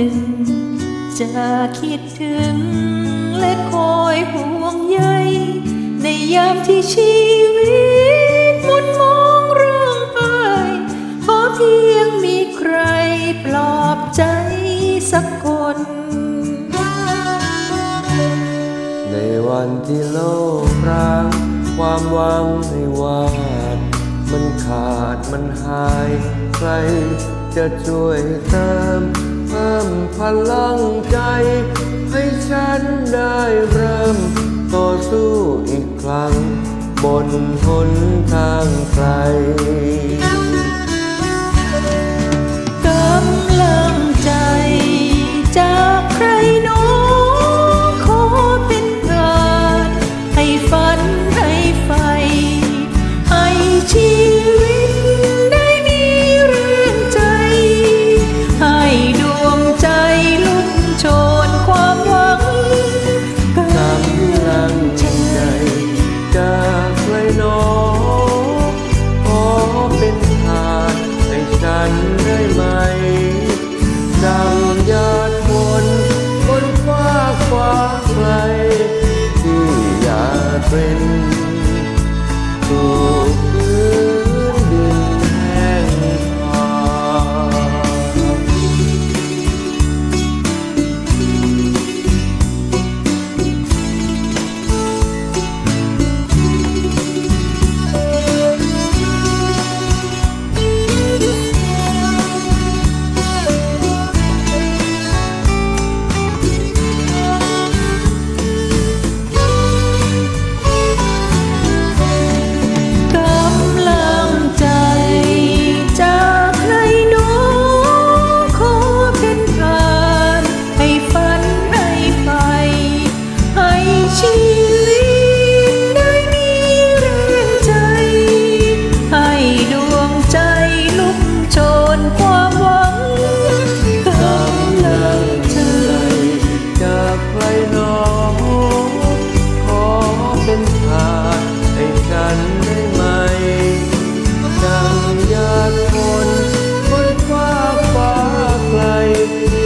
หนึ่ง จะคิดถึง และคอยห่วงใย ในยามที่ชีวิตมุนมองร่างไปขอเพียงมีใครปลอบใจสักคน ในวันที่โลกร้าง ความหวังในวาด มันขาดมันหาย ใครจะช่วยเติม เพิ่มพลังใจ ให้ฉันได้เริ่มต่อสู้อีกครั้ง บนหนทางไกล I know. Oh. ใจ